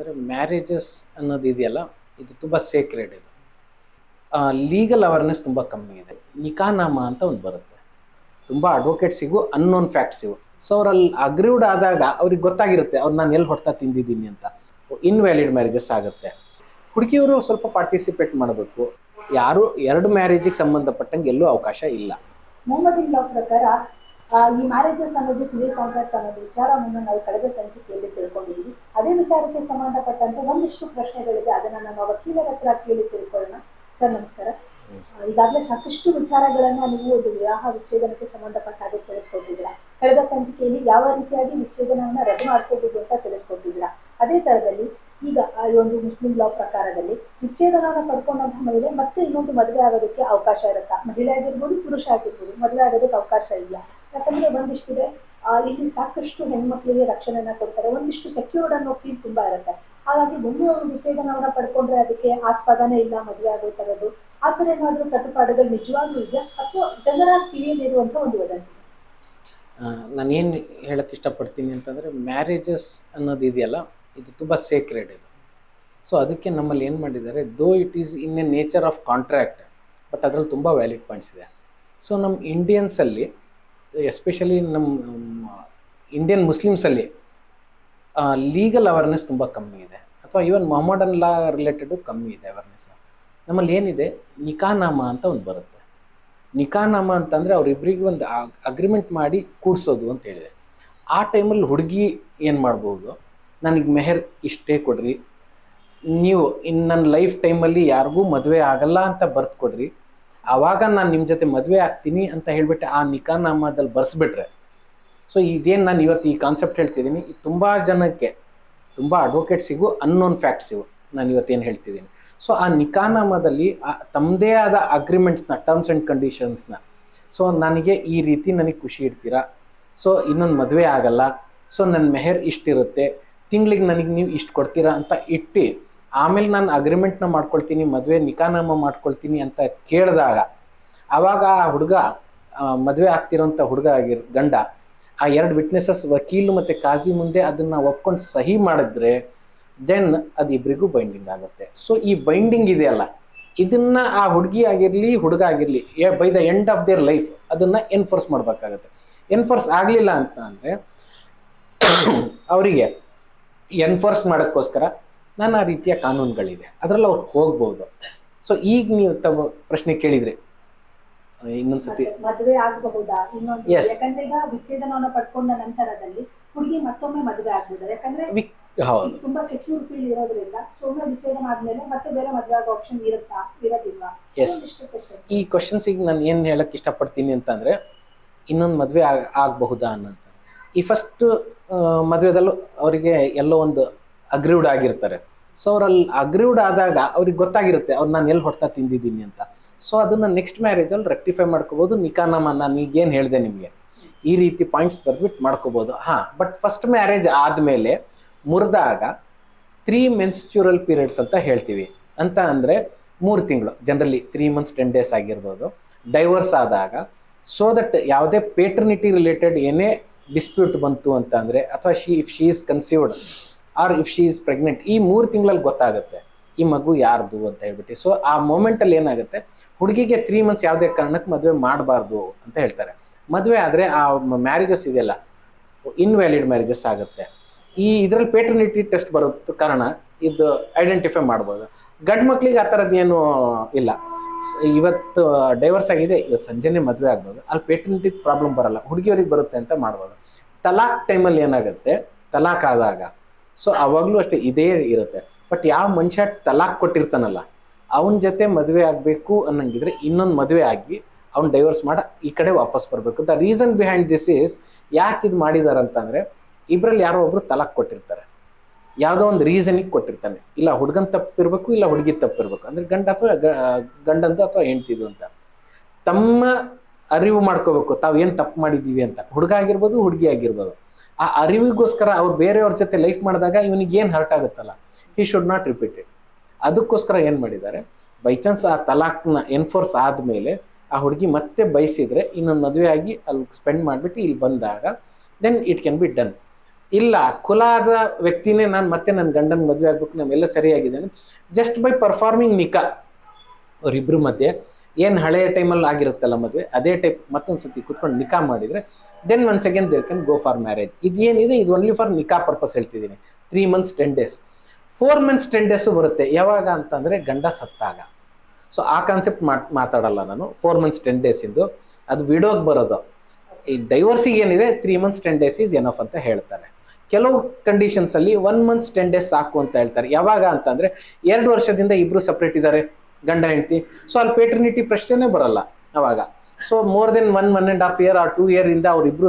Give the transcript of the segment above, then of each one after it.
ಅಂದರೆ ಮ್ಯಾರೇಜಸ್ ಅನ್ನೋದು ಇದೆಯಲ್ಲ, ಇದು ತುಂಬ ಸೇಕ್ರೆಡ್ ಇದು. ಲೀಗಲ್ ಅವೇರ್ನೆಸ್ ತುಂಬ ಕಮ್ಮಿ ಇದೆ. ನಿಕಾನಾಮ ಅಂತ ಒಂದು ಬರುತ್ತೆ. ತುಂಬ ಅಡ್ವೊಕೇಟ್ಸಿಗೂ ಅನ್ನೋನ್ ಫ್ಯಾಕ್ಟ್ಸಿಗೂ ಸೊ ಅವರಲ್ಲಿ ಅಗ್ರೀವ್ಡ್ ಆದಾಗ ಅವ್ರಿಗೆ ಗೊತ್ತಾಗಿರುತ್ತೆ, ಅವ್ರು ನಾನು ಎಲ್ಲಿ ಹೊಡ್ತಾ ತಿಂದಿದ್ದೀನಿ ಅಂತ. ಇನ್ವ್ಯಾಲಿಡ್ ಮ್ಯಾರೇಜಸ್ ಆಗುತ್ತೆ. ಹುಡುಗಿಯವರು ಸ್ವಲ್ಪ ಪಾರ್ಟಿಸಿಪೇಟ್ ಮಾಡಬೇಕು. ಯಾರು, ಎರಡು ಮ್ಯಾರೇಜಿಗೆ ಸಂಬಂಧಪಟ್ಟಂಗೆ ಎಲ್ಲೂ ಅವಕಾಶ ಇಲ್ಲ. ಪ್ರಕಾರ ಈ ಮ್ಯಾರೇಜಸ್ ಅನ್ನೋದು ಸಿವಿಲ್ ಕಾಂಟ್ರಾಕ್ಟ್ ಅನ್ನೋದು ವಿಚಾರವನ್ನು ನಾವು ಕಳೆದ ಸಂಚಿಕೆಯಲ್ಲಿ ತಿಳ್ಕೊಂಡಿದ್ದೀವಿ ಅದೇ ವಿಚಾರಕ್ಕೆ ಸಂಬಂಧಪಟ್ಟಂತೆ ಒಂದಿಷ್ಟು ಪ್ರಶ್ನೆಗಳಿದೆ ಅದನ್ನ ನಮ್ಮ ವಕೀಲರ ಹತ್ರ ಕೇಳಿ ತಿಳ್ಕೊಳ್ಳೋಣ. ಸರ್ ನಮಸ್ಕಾರ. ಈಗಾಗಲೇ ಸಾಕಷ್ಟು ವಿಚಾರಗಳನ್ನ ನೀವು ಒಂದು ವಿವಾಹ ವಿಚ್ಛೇದನಕ್ಕೆ ಸಂಬಂಧಪಟ್ಟ ಹಾಗೆ ತಿಳಿಸ್ಕೊಟ್ಟಿದ್ದೀರಾ ಕಳೆದ ಸಂಚಿಕೆಯಲ್ಲಿ ಯಾವ ರೀತಿಯಾಗಿ ವಿಚ್ಛೇದನವನ್ನ ರದ್ದು ಮಾಡ್ಕೋಬಹುದು ಅಂತ ತಿಳಿಸ್ಕೊಟ್ಟಿದ್ದೀರಾ ಅದೇ ತರದಲ್ಲಿ ಈಗ ಆ ಈ ಒಂದು ಮುಸ್ಲಿಂ ಲಾ ಪ್ರಕಾರದಲ್ಲಿ ವಿಚ್ಛೇದನವನ್ನ ಪಡ್ಕೊಂಡಂತಹ ಮಹಿಳೆ ಮತ್ತೆ ಇನ್ನೊಂದು ಮದುವೆ ಆಗೋದಕ್ಕೆ ಅವಕಾಶ ಇರುತ್ತಾ? ಮಹಿಳೆ ಆಗಿರ್ಬೋದು ಪುರುಷ ಆಗಿರ್ಬೋದು ಮದುವೆ ಆಗೋದಕ್ಕೆ ಅವಕಾಶ ಇದೆಯಾ ಯಾಕಂದ್ರೆ ಒಂದಿಷ್ಟಿದೆ ಇಲ್ಲಿ ಸಾಕಷ್ಟು ಹೆಣ್ಮಕ್ಳಿಗೆ ರಕ್ಷಣೆಯನ್ನ ಕೊಡ್ತಾರೆ. ಒಂದಿಷ್ಟು ಸೆಕ್ಯೂರ್ಡ್ ಅನ್ನೋ ಫೀಲ್ ತುಂಬಾ ಇರುತ್ತೆ. ಹಾಗಾಗಿ ಒಮ್ಮೆ ಅವರು ವಿಚ್ಛೇದನವನ್ನ ಪಡ್ಕೊಂಡ್ರೆ ಅದಕ್ಕೆ ಆಸ್ಪದನೇ ಇಲ್ಲ, ಮದುವೆ ಆಗೋ ತರದ್ದು ಆ ಥರ ಏನಾದ್ರೂ ಕಟ್ಟುಪಾಡುಗಳು ನಿಜವಾಗ್ಲೂ ಇದೆಯಾ? ಅಥವಾ ಜನರ ಕಿವಿಯಲ್ಲಿರುವಂತ ಒಂದು ವದಂತಿ ನಾನು ಏನು ಹೇಳಕ್ಕೆ ಇಷ್ಟಪಡ್ತೀನಿ ಅಂತಂದರೆ ಮ್ಯಾರೇಜಸ್ ಅನ್ನೋದು ಇದೆಯಲ್ಲ, ಇದು ತುಂಬ ಸೇಕ್ರೆಡ್ ಇದು. ಸೊ ಅದಕ್ಕೆ ನಮ್ಮಲ್ಲಿ ಏನು ಮಾಡಿದ್ದಾರೆ though it is in a nature of contract but ಅದರಲ್ಲಿ ತುಂಬ ವ್ಯಾಲಿಡ್ ಪಾಯಿಂಟ್ಸ್ ಇದೆ. ಸೊ ನಮ್ಮ ಇಂಡಿಯನ್ಸಲ್ಲಿ ಎಸ್ಪೆಷಲಿ ನಮ್ಮ ಇಂಡಿಯನ್ ಮುಸ್ಲಿಮ್ಸಲ್ಲಿ ಲೀಗಲ್ ಅವೇರ್ನೆಸ್ ತುಂಬ ಕಮ್ಮಿ ಇದೆ. ಅಥವಾ ಈವನ್ ಮೊಹಮ್ಮಡನ್ ಲಾ ರಿಲೇಟೆಡು ಕಮ್ಮಿ ಇದೆ ಅವೇರ್ನೆಸ್ ನಮ್ಮಲ್ಲಿ ಏನಿದೆ? ನಿಕಾನಾಮ ಅಂತ ಒಂದು ಬರುತ್ತೆ. ನಿಕಾನಾಮ ಅಂತಂದರೆ ಅವರಿಬ್ಬರಿಗೆ ಒಂದು ಅಗ್ರಿಮೆಂಟ್ ಮಾಡಿ ಕೂಡಿಸೋದು ಅಂತ ಹೇಳಿದೆ. ಆ ಟೈಮಲ್ಲಿ ಹುಡುಗಿ ಏನು ಮಾಡ್ಬೋದು? ನನಗೆ ಮೆಹರ್ ಇಷ್ಟೇ ಕೊಡ್ರಿ. ನೀವು ಇನ್ನು ನನ್ನ ಲೈಫ್ ಟೈಮಲ್ಲಿ ಯಾರಿಗೂ ಮದುವೆ ಆಗಲ್ಲ ಅಂತ ಬರ್ದು ಕೊಡ್ರಿ. ಆವಾಗ ನಾನು ನಿಮ್ಮ ಜೊತೆ ಮದುವೆ ಆಗ್ತೀನಿ ಅಂತ ಹೇಳ್ಬಿಟ್ಟು ಆ ನಿಕಾನಾಮದಲ್ಲಿ ಬರೆಸ್ಬಿಟ್ರೆ. ಸೊ ಇದೇನು ನಾನು ಇವತ್ತು ಈ ಕಾನ್ಸೆಪ್ಟ್ ಹೇಳ್ತಿದ್ದೀನಿ. ತುಂಬ ಜನಕ್ಕೆ, ತುಂಬ ಅಡ್ವೊಕೇಟ್ಸಿಗೂ ಅನ್ನೋನ್ ಫ್ಯಾಕ್ಟ್ಸಿಗೂ ನಾನು ಇವತ್ತೇನು ಹೇಳ್ತಿದ್ದೀನಿ. ಸೊ ಆ ನಿಕಾನಾಮದಲ್ಲಿ, ಆ ತಮ್ಮದೇ ಆದ ಅಗ್ರಿಮೆಂಟ್ಸ್ನ ಟರ್ಮ್ಸ್ ಆ್ಯಂಡ್ ಕಂಡೀಷನ್ಸ್ನ ಸೊ ನನಗೆ ಈ ರೀತಿ ನನಗೆ ಖುಷಿ ಇಡ್ತೀರಾ? ಸೊ ಇನ್ನೊಂದು ಮದುವೆ ಆಗಲ್ಲ. ಸೊ ನನ್ನ ಮೆಹರ್ ಇಷ್ಟಿರುತ್ತೆ. ತಿಂಗಳಿಗೆ ನನಗೆ ನೀವು ಇಷ್ಟು ಕೊಡ್ತೀರಾ ಅಂತ ಇಟ್ಟು ಆಮೇಲೆ ನಾನು ಅಗ್ರಿಮೆಂಟ್ನ ಮಾಡ್ಕೊಳ್ತೀನಿ, ಮದುವೆ ನಿಕಾನಾಮ ಮಾಡ್ಕೊಳ್ತೀನಿ ಅಂತ ಕೇಳಿದಾಗ ಆವಾಗ ಆ ಹುಡುಗ ಮದುವೆ ಆಗ್ತಿರೋಂಥ ಹುಡುಗ ಆಗಿರ್, ಗಂಡ, ಆ ಎರಡು ವಿಟ್ನೆಸಸ್ ವಕೀಲು ಮತ್ತು ಕಾಜಿ ಮುಂದೆ ಅದನ್ನು ಒಪ್ಕೊಂಡು ಸಹಿ ಮಾಡಿದ್ರೆ ದೆನ್ ಅದು ಇಬ್ಬರಿಗೂ ಬೈಂಡಿಂಗ್ ಆಗುತ್ತೆ. ಸೊ ಈ ಬೈಂಡಿಂಗ್ ಇದೆಯಲ್ಲ, ಇದನ್ನ ಆ ಹುಡುಗಿ ಆಗಿರಲಿ, ಹುಡುಗ ಆಗಿರಲಿ by the end of their life ಅದನ್ನು ಎನ್ಫೋರ್ಸ್ ಮಾಡಬೇಕಾಗತ್ತೆ. ಎನ್ಫೋರ್ಸ್ ಆಗಲಿಲ್ಲ ಅಂತ ಅಂದರೆ, ಅವರಿಗೆ ಎನ್ಫೋರ್ಸ್ ಮಾಡೋಕ್ಕೋಸ್ಕರ ನಾನಾ ರೀತಿಯ ಕಾನೂನುಗಳಿದೆ. ಅದರಲ್ಲಿ ಅವ್ರು ಹೋಗ್ಬೋದು. ಸೊ ಈಗ ನೀವು ತಗೋ ಪ್ರಶ್ನೆ ಕೇಳಿದ್ರಿ. ಇನ್ನೊಂದ್ಸತಿ. ಸತಿ ಮದುವೆ ಆಗಬಹುದಾ? ಇನ್ನೊಂದು Yes. ಯಾಕಂದ್ರೆ ಈಗ ವಿಚ್ಛೇದನವನ್ನ ಪಡ್ಕೊಂಡ ನಂತರದಲ್ಲಿ ಹುಡುಗಿ ಮತ್ತೊಮ್ಮೆ ಮದುವೆ ಆಗ್ಬೋದಾ ಯಾಕಂದ್ರೆ ಹೌದು. ತುಂಬಾ ಸೆಕ್ಯೂರ್ ಫೀಲ್ ಇರೋದ್ರಿಂದ ಸೊಮ್ಮೆ ವಿಚ್ಛೇದನ ಆದ್ಮೇಲೆ ಮತ್ತೆ ಬೇರೆ ಮದುವೆ ಆಗೋ ಆಪ್ಷನ್ ಇರುತ್ತಾ? ಇರೋದಿಲ್ವಾ? Questions. ಈ ಕ್ವಶನ್ಸಿಗೆ ನಾನು ಏನು ಹೇಳಕ್ ಇಷ್ಟಪಡ್ತೀನಿ ಅಂತಂದ್ರೆ ಇನ್ನೊಂದು ಮದುವೆ ಆಗ ಆಗಬಹುದಾ ಅನ್ನೋಂಥ ಈ ಫಸ್ಟ್ ಮದುವೆದಲ್ಲೂ ಅವರಿಗೆ ಎಲ್ಲೋ ಒಂದು ಅಗ್ರೀವ್ಡ್ ಆಗಿರ್ತಾರೆ. ಸೊ ಅವರಲ್ಲಿ ಅಗ್ರೀವ್ಡ್ ಆದಾಗ ಅವ್ರಿಗೆ ಗೊತ್ತಾಗಿರುತ್ತೆ, ಅವ್ರು ನಾನು ಎಲ್ಲಿ ಹೊಡ್ತಾ ತಿಂದಿದ್ದೀನಿ ಅಂತ. ಸೊ ಅದನ್ನ ನೆಕ್ಸ್ಟ್ ಮ್ಯಾರೇಜಲ್ಲಿ ರೆಕ್ಟಿಫೈ ಮಾಡ್ಕೋಬೋದು ನಿಕಾನಮ ನಾನು ಈಗೇನು ಹೇಳಿದೆ ನಿಮಗೆ. ಈ ರೀತಿ ಪಾಯಿಂಟ್ಸ್ ಬರೆದ್ಬಿಟ್ಟು ಮಾಡ್ಕೋಬೋದು. ಹಾಂ ಬಟ್ ಫಸ್ಟ್ ಮ್ಯಾರೇಜ್ ಆದಮೇಲೆ ಮುರಿದಾಗ ತ್ರೀ ಮೆನ್ಸ್ಚೂರಲ್ ಪೀರಿಯಡ್ಸ್ ಅಂತ ಹೇಳ್ತೀವಿ. ಅಂತ ಅಂದರೆ ಮೂರು ತಿಂಗಳು generally three months ten days ಆಗಿರ್ಬೋದು. ಡೈವರ್ಸ್ ಆದಾಗ ಸೊ ದಟ್ ಯಾವುದೇ ಪೇಟರ್ನಿಟಿ ರಿಲೇಟೆಡ್ ಏನೇ ಡಿಸ್ಪ್ಯೂಟ್ ಬಂತು ಅಂತ ಅಂದರೆ, ಅಥವಾ she if she is conceived or if she is pregnant, ಈ ಮೂರು ತಿಂಗಳಲ್ಲಿ ಗೊತ್ತಾಗುತ್ತೆ, ಈ ಮಗು ಯಾರ್ದು ಅಂತ ಹೇಳ್ಬಿಟ್ಟು. ಸೊ ಆ ಮೂಮೆಂಟಲ್ಲಿ ಏನಾಗುತ್ತೆ, ಹುಡುಗಿಗೆ ತ್ರೀ ಮಂತ್ಸ್ ಯಾವುದೇ ಕಾರಣಕ್ಕೆ ಮದುವೆ ಮಾಡಬಾರ್ದು ಅಂತ ಹೇಳ್ತಾರೆ. ಮದುವೆ ಆದರೆ ಆ ಮ್ಯಾರೇಜಸ್ ಇದೆಯಲ್ಲ ಇನ್ವ್ಯಾಲಿಡ್ ಮ್ಯಾರೇಜಸ್ ಆಗುತ್ತೆ. ಈ ಇದರಲ್ಲಿ ಪೇಟರ್ನಿಟಿ ಟೆಸ್ಟ್ ಬರುತ್ತೆ ಕಾರಣ ಇದು ಐಡೆಂಟಿಫೈ ಮಾಡ್ಬೋದು. ಗಂಡು ಮಕ್ಳಿಗೆ ಆ ಥರದ್ದು ಏನು ಇಲ್ಲ. ಇವತ್ತು ಡೈವರ್ಸ್ ಆಗಿದೆ, ಇವತ್ತು ಸಂಜೆನೆ ಮದುವೆ ಆಗ್ಬೋದು. ಅಲ್ಲಿ ಪೇಟರ್ನಿಟಿ ಪ್ರಾಬ್ಲಮ್ ಬರಲ್ಲ, ಹುಡುಗಿಯವ್ರಿಗೆ ಬರುತ್ತೆ ಅಂತ ಮಾಡ್ಬೋದು. ತಲಾಕ್ ಟೈಮಲ್ಲಿ ಏನಾಗುತ್ತೆ, ತಲಾಕ್ ಆದಾಗ ಸೊ ಅವಾಗಲೂ ಅಷ್ಟೇ ಇದೇ ಇರುತ್ತೆ. ಬಟ್ ಯಾವ ಮನುಷ್ಯ ತಲಾಕ್ ಕೊಟ್ಟಿರ್ತಾನಲ್ಲ, ಅವನ ಜೊತೆ ಮದುವೆ ಆಗಬೇಕು ಅನ್ನಂಗಿದ್ರೆ ಇನ್ನೊಂದು ಮದುವೆ ಆಗಿ ಅವ್ನು ಡೈವರ್ಸ್ ಮಾಡಿ, ಈ ಕಡೆ ವಾಪಸ್ ಬರಬೇಕು. The reason behind this is ಯಾಕೆ ಇದು ಮಾಡಿದಾರೆ ಅಂತಂದರೆ ಇಬ್ಬರಲ್ಲಿ ಯಾರೋ ಒಬ್ರು ತಲಾಕ್ ಕೊಟ್ಟಿರ್ತಾರೆ. ಯಾವುದೋ ಒಂದು ರೀಸನಿಗೆ ಕೊಟ್ಟಿರ್ತಾನೆ. ಇಲ್ಲ ಹುಡುಗನ್ ತಪ್ಪಿರಬೇಕು, ಇಲ್ಲ ಹುಡುಗಿ ತಪ್ಪಿರ್ಬೇಕು. ಅಂದ್ರೆ ಗಂಡ ಅಥವಾ ಗಂಡಂದು ಅಥವಾ ಹೆಂಡ್ತಿದು ಅಂತ. ತಮ್ಮ ಅರಿವು ಮಾಡ್ಕೋಬೇಕು, ತಾವು ಏನು ತಪ್ಪು ಮಾಡಿದ್ದೀವಿ ಅಂತ. ಹುಡುಗ ಆಗಿರ್ಬೋದು, ಹುಡುಗಿ ಆಗಿರ್ಬೋದು. ಆ ಅರಿವಿಗೋಸ್ಕರ ಅವ್ರು ಬೇರೆಯವ್ರ ಜೊತೆ ಲೈಫ್ ಮಾಡಿದಾಗ ಇವನಿಗೆ ಏನು ಹರ್ಟ್ ಆಗುತ್ತಲ್ಲ? He should not repeat it ಅದಕ್ಕೋಸ್ಕರ ಏನು ಮಾಡಿದ್ದಾರೆ? ಬೈ ಚಾನ್ಸ್ ಆ ತಲಾಕ್ನ ಎನ್ಫೋರ್ಸ್ ಆದಮೇಲೆ ಆ ಹುಡುಗಿ ಮತ್ತೆ ಬಯಸಿದ್ರೆ ಇನ್ನೊಂದು ಮದುವೆ ಆಗಿ ಅಲ್ಲಿ ಸ್ಪೆಂಡ್ ಮಾಡಿಬಿಟ್ಟು ಇಲ್ಲಿ ಬಂದಾಗ then it can be done ಇಲ್ಲ, ಕುಲಾದ ವ್ಯಕ್ತಿನೇ ನಾನು ಮತ್ತೆ ನನ್ನ ಗಂಡನ ಮದುವೆ ಆಗ್ಬೇಕು, ನಾವೆಲ್ಲ ಸರಿಯಾಗಿದ್ದೇನೆ. ಜಸ್ಟ್ ಬೈ ಪರ್ಫಾರ್ಮಿಂಗ್ ನಿಕಾ ಅವರಿಬ್ಬರ ಮಧ್ಯೆ ಏನು ಹಳೆಯ ಟೈಮಲ್ಲಿ ಆಗಿರುತ್ತಲ್ಲ ಮದುವೆ, ಅದೇ ಟೈಪ್ ಮತ್ತೊಂದು ಸತಿ ಕುತ್ಕೊಂಡು ನಿಕಾ ಮಾಡಿದರೆ then once again they can go for marriage ಇದೇನಿದೆ? ಇದು ಓನ್ಲಿ ಫಾರ್ ನಿಕಾ ಪರ್ಪಸ್ ಹೇಳ್ತಿದ್ದೀನಿ. Three months ten days four months ten days ಬರುತ್ತೆ. ಯಾವಾಗ ಅಂತಂದರೆ ಗಂಡ ಸತ್ತಾಗ. ಸೊ ಆ ಕಾನ್ಸೆಪ್ಟ್ ಮಾತಾಡಲ್ಲ ನಾನು. ಫೋರ್ ಮಂತ್ಸ್ ಟೆನ್ ಡೇಸಿಂದು ಅದು ವಿಡೋಗೆ ಬರೋದು. ಈ ಡೈವರ್ಸಿಗೆ ಏನಿದೆ? Three months ten days is enough ಅಂತ ಹೇಳ್ತಾರೆ. ಕೆಲವು ಕಂಡೀಷನ್ಸ್ ಅಲ್ಲಿ ಒನ್ ಮಂತ್ಸ್ ಟೆನ್ ಡೇಸ್ ಸಾಕು ಅಂತ ಹೇಳ್ತಾರೆ. ಯಾವಾಗ ಅಂತಂದರೆ, ಎರಡು ವರ್ಷದಿಂದ ಇಬ್ಬರು ಸಪ್ರೇಟ್ ಇದ್ದಾರೆ. ಗಂಡ ಹೆಂಡತಿ. ಸೊ ಅಲ್ಲಿ ಪೇಟರ್ನಿಟಿ ಪ್ರಶ್ನೆನೇ ಬರಲ್ಲ ಅವಾಗ. So more then one one and half year or two year ಇಂದ ಅವ್ರಿಬ್ರು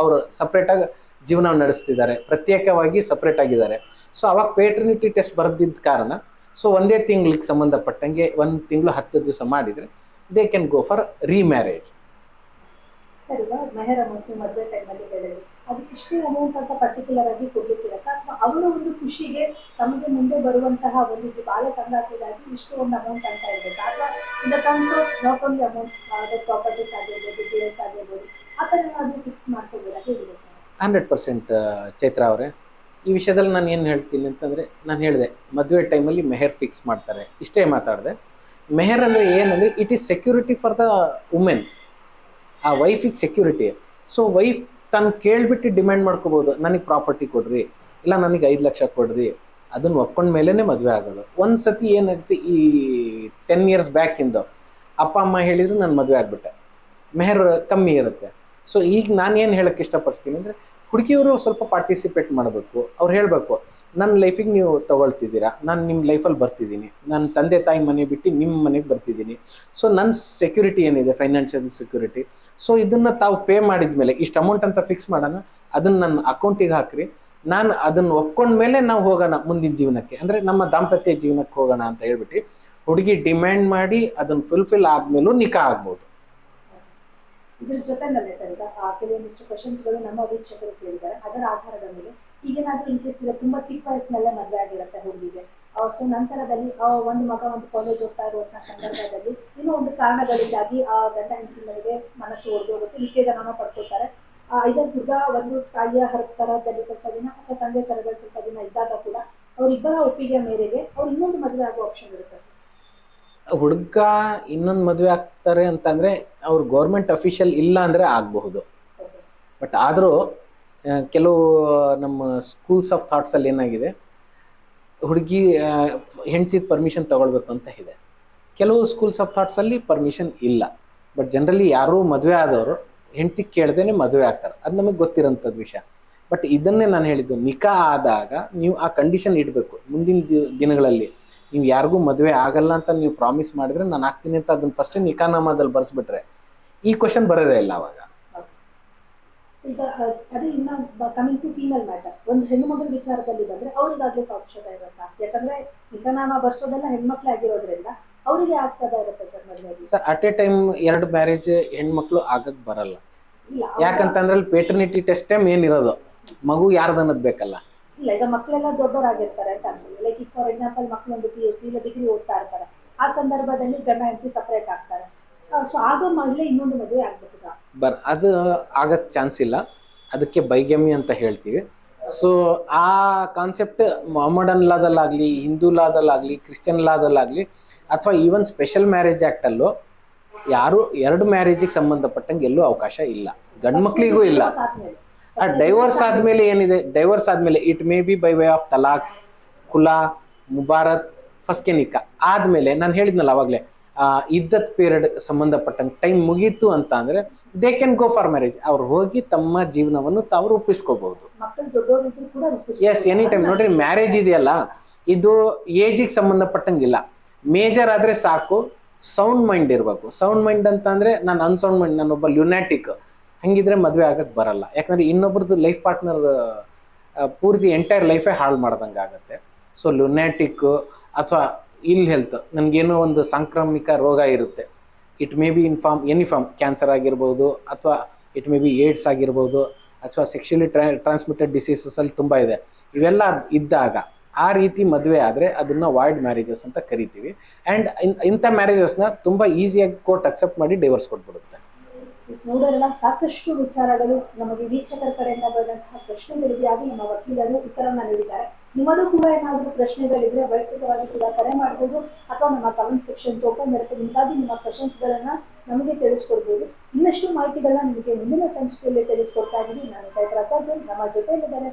ಅವರು ಸಪ್ರೇಟ್ ಆಗಿ ಜೀವನ ನಡೆಸ್ತಿದ್ದಾರೆ. ಪ್ರತ್ಯೇಕವಾಗಿ ಸಪ್ರೇಟ್ ಆಗಿದ್ದಾರೆ. ಸೊ ಅವಾಗ ಪೇಟರ್ನಿಟಿ ಟೆಸ್ಟ್ ಬರೆದಿದ್ದ ಕಾರಣ ಸೊ ಒಂದೇ ತಿಂಗಳಿಗೆ ಸಂಬಂಧಪಟ್ಟಂಗೆ ಒಂದು ತಿಂಗಳು ಹತ್ತು ದಿವಸ ಮಾಡಿದರೆ they can go for remarriage ಇಷ್ಟೇ ಅಮೌಂಟ್ ಅಂತ ಪರ್ಟಿಕ್ಯುಲರ್ ಆಗಿ ಕೊಡ್ಲಿಕ್ಕಿರತ್ತ ಅಥವಾ ಅವರ ಒಂದು ಖುಷಿಗೆ ತಮಗೆ ಮುಂದೆ ಬರುವಂತಹ ಒಂದು ಬಾಲ ಸಂಗಾತಿಗಾಗಿ ಇಷ್ಟು ಒಂದು ಅಮೌಂಟ್ ಅಂತ ಇರಬೇಕು ಅಥವಾ in the terms of not only amount ಅದೇ ಪ್ರಾಪರ್ಟೀಸ್ ಆಗಿರ್ಬೋದು ಜುವೆಲ್ಸ್ ಆಗಿರ್ಬೋದು, ಆ ಥರ ಏನಾದರೂ ಫಿಕ್ಸ್ ಮಾಡ್ಕೋಬೋದಾ? ಹೇಗಿದೆ ಹಂಡ್ರೆಡ್ ಪರ್ಸೆಂಟ್ ಚೈತ್ರ ಅವರೇ. ಈ ವಿಷಯದಲ್ಲಿ ನಾನು ಏನು ಹೇಳ್ತೀನಿ ಅಂತಂದರೆ, ನಾನು ಹೇಳಿದೆ, ಮದುವೆ ಟೈಮಲ್ಲಿ ಮೆಹರ್ ಫಿಕ್ಸ್ ಮಾಡ್ತಾರೆ. ಇಷ್ಟೇ ಮಾತಾಡಿದೆ. ಮೆಹರ್ ಅಂದರೆ ಏನಂದರೆ it is security for the women ಆ ವೈಫಿಗೆ ಸೆಕ್ಯೂರಿಟಿ ಸೊ ವೈಫ್ ತಾನು ಕೇಳ್ಬಿಟ್ಟು ಡಿಮ್ಯಾಂಡ್ ಮಾಡ್ಕೋಬೋದು, ನನಗೆ ಪ್ರಾಪರ್ಟಿ ಕೊಡ್ರಿ, ಇಲ್ಲ ನನಗೆ ಐದು ಲಕ್ಷ ಕೊಡ್ರಿ ಅದನ್ನ ಒಪ್ಕೊಂಡ ಮೇಲೇ ಮದುವೆ ಆಗೋದು. ಒಂದು ಸತಿ ಏನಾಗುತ್ತೆ ಈ ಟೆನ್ ಇಯರ್ಸ್ ಬ್ಯಾಕಿಂದು ಅಪ್ಪ, ಅಮ್ಮ ಹೇಳಿದ್ರು ನಾನು ಮದುವೆ ಆಗ್ಬಿಟ್ಟೆ. ಮೆಹರ್ ಕಮ್ಮಿ ಇರುತ್ತೆ. ಸೊ ಈಗ ನಾನು ಏನು ಹೇಳಕ್ಕೆ ಇಷ್ಟಪಡಿಸ್ತೀನಿ ಅಂದರೆ, ಹುಡುಗಿಯವರು ಸ್ವಲ್ಪ ಪಾರ್ಟಿಸಿಪೇಟ್ ಮಾಡಬೇಕು, ಅವ್ರು ಹೇಳಬೇಕು ನನ್ನ ಲೈಫಿಗೆ ನೀವು ತಗೊಳ್ತಿದ್ದೀರಾ? ನಾನು ನಿಮ್ಮ ಲೈಫಲ್ಲಿ ಬರ್ತಿದ್ದೀನಿ. ನನ್ನ ತಂದೆ ತಾಯಿ ಮನೆ ಬಿಟ್ಟು ನಿಮ್ಮ ಮನೆಗೆ ಬರ್ತಿದ್ದೀನಿ. ಸೊ ನನ್ನ ಸೆಕ್ಯೂರಿಟಿ ಏನಿದೆ? ಫೈನಾನ್ಷಿಯಲ್ ಸೆಕ್ಯೂರಿಟಿ ಸೊ ಇದನ್ನು ತಾವು ಪೇ ಮಾಡಿದ ಮೇಲೆ ಇಷ್ಟು ಅಮೌಂಟ್ ಅಂತ ಫಿಕ್ಸ್ ಮಾಡೋಣ. ಅದನ್ನು ನನ್ನ ಅಕೌಂಟಿಗೆ ಹಾಕ್ರಿ. ನಾನು ಅದನ್ನು ಒಪ್ಕೊಂಡ್ಮೇಲೆ ನಾವು ಹೋಗೋಣ ಮುಂದಿನ ಜೀವನಕ್ಕೆ. ಅಂದರೆ ನಮ್ಮ ದಾಂಪತ್ಯ ಜೀವನಕ್ಕೆ ಹೋಗೋಣ ಅಂತ ಹೇಳ್ಬಿಟ್ಟು, ಹುಡುಗಿ ಡಿಮ್ಯಾಂಡ್ ಮಾಡಿ ಅದನ್ನು ಫುಲ್ಫಿಲ್ ಆದಮೇಲೂ ನಿಕಾ ಆಗ್ಬೋದು. ಇದ್ರ ಆ ಕೆಲವೊಂದಿಷ್ಟು ಕ್ವಶನ್ಸ್ಗಳು ನಮ್ಮ ವೀಕ್ಷಕರು ಕೇಳಿದ್ದಾರೆ. ಅದರ ಆಧಾರದ ಮೇಲೆ ಈಗೇನಾದ್ರೂ ಇನ್ ಕೇಸ್ ತುಂಬಾ ಚಿಕ್ಕ ವಯಸ್ಸಿನಲ್ಲೇ ಮದುವೆ ಆಗಿರುತ್ತೆ ಹುಡುಗಿಗೆ. ಸೊ ನಂತರದಲ್ಲಿ ಆ ಒಂದು ಮಗ ಒಂದು ಕಾಲೇಜ್ ಹೋಗ್ತಾ ಇರುವಂತಹ ಸಂದರ್ಭದಲ್ಲಿ ಇನ್ನೂ ಒಂದು ಕಾರಣಗಳಿಂದಾಗಿ ಆ ಗಂಡ ಮನೆಗೆ ಮನಸ್ಸು ಒಡೆದೋಗುತ್ತೆ ವಿಚ್ಛೇದನ ಪಡ್ಕೊಳ್ತಾರೆ. ಆ ಇದರ ಹುಡುಗ ಒಂದು ತಾಯಿಯ ಹರ ಸರದಲ್ಲಿ ಸ್ವಲ್ಪ ದಿನ ಅಥವಾ ತಂದೆ ಸರದಲ್ಲಿ ಸ್ವಲ್ಪ ದಿನ ಇದ್ದಾಗ ಕೂಡ ಅವರಿಬ್ಬರ ಒಪ್ಪಿಗೆ ಮೇರೆಗೆ ಅವ್ರು ಇನ್ನೊಂದು ಮದುವೆ ಆಗೋ ಆಪ್ಷನ್ ಇರುತ್ತೆ ಹುಡುಗ ಇನ್ನೊಂದು ಮದುವೆ ಆಗ್ತಾರೆ ಅಂತಂದ್ರೆ ಅವ್ರು ಗೌರ್ಮೆಂಟ್ ಅಫಿಷಿಯಲ್ ಇಲ್ಲ ಅಂದ್ರೆ ಆಗಬಹುದು. ಬಟ್ ಆದರೂ ಕೆಲವು, ನಮ್ಮ ಸ್ಕೂಲ್ಸ್ ಆಫ್ ಥಾಟ್ಸಲ್ಲಿ ಏನಾಗಿದೆ? ಹುಡುಗಿ ಹೆಂಡತಿ ಪರ್ಮಿಷನ್ ತಗೊಳ್ಬೇಕು ಅಂತ ಇದೆ. ಕೆಲವು ಸ್ಕೂಲ್ಸ್ ಆಫ್ ಥಾಟ್ಸಲ್ಲಿ ಪರ್ಮಿಷನ್ ಇಲ್ಲ. ಬಟ್ ಜನರಲಿ ಯಾರೂ ಮದುವೆ ಆದವರು, ಹೆಂಡತಿ ಕೇಳ್ದೇನೆ ಮದುವೆ ಆಗ್ತಾರೆ. ಅದು ನಮಗೆ ಗೊತ್ತಿರೋಂಥದ್ದು ವಿಷಯ. ಬಟ್ ಇದನ್ನೇ ನಾನು ಹೇಳಿದ್ದು ನಿಖಾ ಆದಾಗ ನೀವು ಆ ಕಂಡೀಷನ್ ಇಡಬೇಕು. ಮುಂದಿನ ದಿನಗಳಲ್ಲಿ ನೀವು ಯಾರಿಗೂ ಮದುವೆ ಆಗಲ್ಲ ಅಂತ ನೀವು ಪ್ರಾಮಿಸ್ ಮಾಡಿದ್ರೆ ನಾನು ಆಗ್ತೀನಿ ಅಂತ ಅದನ್ನ ಫಸ್ಟ್ ನಿಕಾನಾಮದಲ್ಲಿ ಬರೆಸ್ಬಿಟ್ರೆ, ಈ ಕ್ವಶನ್ ಬರೋದೇ ಇಲ್ಲ ಅವಾಗ. ಈಗ ಅದೇ ಇನ್ನ ಕಮಿಂಗ್ ಟು ಫೀಮೇಲ್ ಮ್ಯಾಟರ್ ಒಂದು ಹೆಣ್ಣು ಮಗಳ ವಿಚಾರದಲ್ಲಿ ಬಂದ್ರೆ ಅವ್ರಿಗಾಗ್ಲಿಕ್ಕೆ ಅವಶ್ಯಕ ಇರುತ್ತಾ? ಯಾಕಂದ್ರೆ ನಿಕನಾಮ ಬರ್ಸೋದೆಲ್ಲ ಹೆಣ್ಮಕ್ಳು ಆಗಿರೋದ್ರಿಂದ ಅವರಿಗೆ ಆಸ್ಪದ ಇರುತ್ತೆ sir sir at a time ಎರಡು ಮ್ಯಾರೇಜ್ ಹೆಣ್ಮಕ್ಳು ಆಗಕ್ ಬರಲ್ಲ. ಇಲ್ಲ ಯಾಕಂತಂದ್ರೆ ಪೇಟರ್ನಿಟಿ ಟೆಸ್ಟ್ ಟೈಮ್ ಇರೋದು ಮಗು ಯಾರ್ದು ಅನ್ನೋದು ಬೇಕಲ್ಲ? ಇಲ್ಲ ಈಗ ಮಕ್ಕಳೆಲ್ಲ ದೊಡ್ಡವರಾಗಿರ್ತಾರೆ ಅಂತ ಅನ್ಕೊಳ್ಳಿ ಲೈಕ್ ಈಗ ಫಾರ್ ಎಕ್ಸಾಂಪಲ್ ಮಕ್ಕಳು ಒಂದು ಪಿ ಯು ಸಿ ಇಲ್ಲ ಡಿಗ್ರಿ ಓದ್ತಾ ಇರ್ತಾರೆ ಆ ಸಂದರ್ಭದಲ್ಲಿ ಗಂಡ ಹೆಂಡತಿ ಸಪರೇಟ್ ಆಗ್ತಾರೆ. ಸೊ ಮಹಿಳೆ ಇನ್ನೊಂದು ಮದುವೆ ಅದು ಆಗಕ್ಕೆ ಚಾನ್ಸ್ ಇಲ್ಲ. ಅದಕ್ಕೆ ಬೈಗಮಿ ಅಂತ ಹೇಳ್ತೀವಿ. ಸೊ ಆ ಕಾನ್ಸೆಪ್ಟ್ ಮೊಹಮ್ಮಡನ್ ಲಾದಲ್ಲಾಗಲಿ ಹಿಂದೂ ಲಾದಲ್ಲಾಗಲಿ ಕ್ರಿಶ್ಚಿಯನ್ ಲಾದಲ್ಲಾಗಲಿ ಅಥವಾ ಈವನ್ ಸ್ಪೆಷಲ್ ಮ್ಯಾರೇಜ್ ಆ್ಯಕ್ಟಲ್ಲೂ ಯಾರು, ಎರಡು ಮ್ಯಾರೇಜಿಗೆ ಸಂಬಂಧಪಟ್ಟಂಗೆ ಎಲ್ಲೂ ಅವಕಾಶ ಇಲ್ಲ. ಗಂಡು ಮಕ್ಳಿಗೂ ಇಲ್ಲ. ಆ ಡೈವರ್ಸ್ ಆದ್ಮೇಲೆ ಏನಿದೆ? ಡೈವರ್ಸ್ ಆದ್ಮೇಲೆ it may be by way of ತಲಾಕ್ ಕುಲಾ ಮುಬಾರತ್ ಫಸ್ಕೆ ನಿಕಾ ಆದ್ಮೇಲೆ ನಾನು ಹೇಳಿದ್ನಲ್ಲ ಅವಾಗಲೇ ಇದ್ದತ್ ಪೀರಿಯಡ್ ಸಂಬಂಧಪಟ್ಟಂಗೆ ಟೈಮ್ ಮುಗೀತು ಅಂತ ಅಂದ್ರೆ they can go for marriage ಅವ್ರು ಹೋಗಿ ತಮ್ಮ ಜೀವನವನ್ನು ತಾವು ರೂಪಿಸ್ಕೋಬಹುದು. ಎಸ್ ಎನಿ ಟೈಮ್ ನೋಡ್ರಿ ಮ್ಯಾರೇಜ್ ಇದೆಯಲ್ಲ ಇದು ಏಜಿಗೆ ಸಂಬಂಧಪಟ್ಟಂಗಿಲ್ಲ. ಮೇಜರ್ ಆದ್ರೆ ಸಾಕು ಸೌಂಡ್ ಮೈಂಡ್ ಇರಬೇಕು. ಸೌಂಡ್ ಮೈಂಡ್ ಅಂತ ಅಂದ್ರೆ ನಾನು ಅನ್ಸೌಂಡ್ ಮೈಂಡ್ ನಾನೊಬ್ಬ ಲ್ಯುನಾಟಿಕ್ ಹಂಗಿದ್ರೆ ಮದುವೆ ಆಗಕ್ ಬರಲ್ಲ. ಯಾಕಂದ್ರೆ ಇನ್ನೊಬ್ರದ್ದು ಲೈಫ್ ಪಾರ್ಟ್ನರ್ ಪೂರ್ತಿ ಎಂಟೈರ್ ಲೈಫೇ ಹಾಳು ಮಾಡ್ದಂಗೆ ಆಗುತ್ತೆ ಸೊ ಲ್ಯುನಾಟಿಕ್ ಅಥವಾ ಇಲ್ ಹೆಲ್ತ್ ನನಗೇನೋ ಒಂದು ಸಾಂಕ್ರಾಮಿಕ ರೋಗ ಇರುತ್ತೆ. It may be inform any form cancer ಆಗಿರ್ಬೋದು ಅಥವಾ ಇಟ್ ಮೇ ಬಿ ಏಡ್ಸ್ ಆಗಿರ್ಬೋದು ಅಥವಾ ಸೆಕ್ಷುಲಿ ಟ್ರಾ ಟ್ರಾನ್ಸ್ಮಿಟೆಡ್ ಡಿಸೀಸಸಲ್ಲಿ ತುಂಬ ಇದೆ. ಇವೆಲ್ಲ ಇದ್ದಾಗ ಆ ರೀತಿ ಮದುವೆ ಆದರೆ ಅದನ್ನು ವಾಯ್ಡ್ ಮ್ಯಾರೇಜಸ್ ಅಂತ ಕರಿತೀವಿ. ಆ್ಯಂಡ್ ಇಂಥ ಮ್ಯಾರೇಜಸ್ನ ತುಂಬ ಈಸಿಯಾಗಿ ಕೋರ್ಟ್ ಅಕ್ಸೆಪ್ಟ್ ಮಾಡಿ ಡೈವರ್ಸ್ ಕೊಟ್ಬಿಡುತ್ತೆ. ಸಾಕಷ್ಟು ವಿಚಾರಗಳು ನಮಗೆ ವೀಕ್ಷಕರ ಕಡೆಯಿಂದ ಬಂದಂತಹ ಪ್ರಶ್ನೆಗಳಿಗೆ ಆಗಿ ನಮ್ಮ ವಕೀಲರು ಉತ್ತರವನ್ನು ನೀಡಿದ್ದಾರೆ. ನಿಮ್ಮದು ಕೂಡ ಏನಾದರೂ ಪ್ರಶ್ನೆಗಳಿದ್ರೆ ವೈಯಕ್ತಿಕವಾಗಿ ಕೂಡ ಕರೆ ಮಾಡಬಹುದು ಅಥವಾ ನಮ್ಮ ಕಮೆಂಟ್ ಸೆಕ್ಷನ್ಸ್ ಓಪನ್ ಇರುತ್ತೆ ನಿಮಗಾಗಿ ನಿಮ್ಮ questions ಗಳನ್ನ ನಮಗೆ ತಿಳಿಸ್ಕೊಡ್ಬೋದು ಇನ್ನಷ್ಟು ಮಾಹಿತಿಗಳನ್ನ ನಿಮಗೆ ಮುಂದಿನ ಸಂಚಿಕೆಯಲ್ಲಿ ತಿಳಿಸ್ಕೊಡ್ತಾ ಇದ್ದೀನಿ ನಾನು ಪ್ರಸಾದ್, ನಮ್ಮ ಜೊತೆಯಲ್ಲಿದ್ದಾರೆ.